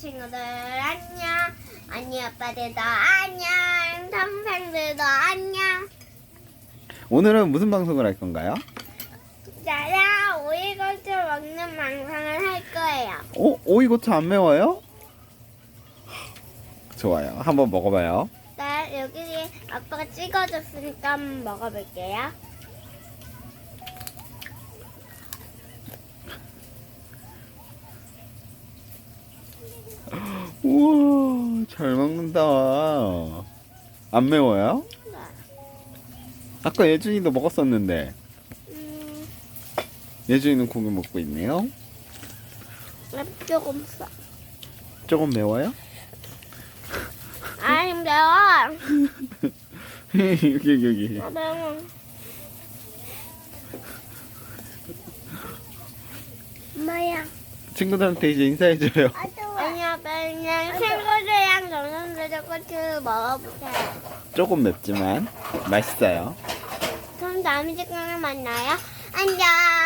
친구들 안녕. 언니 오빠들도 안녕. 동생들도 안녕. 오늘은 무슨 방송을 할 건가요? 나랑 오이고추 먹는 방송을 할 거예요. 어? 오이고추 안 매워요? 좋아요. 한번 먹어봐요. 나 여기 아빠가 찍어줬으니까 한번 먹어볼게요. 우와, 잘 먹는다. 안 매워요? 아까 예준이도 먹었었는데 음, 예준이는 고기 먹고 있네요. 조금 써. 조금 매워요? 아니 매워. 여기 여기 여기. 아, 매워. 엄마야. 친구들한테 이제 인사해줘요. 아빠 그냥 친구들이랑 동생들도 고추 먹어보세요. 조금 맵지만 맛있어요. 그럼 다음 시간에 만나요. 안녕. 뿅.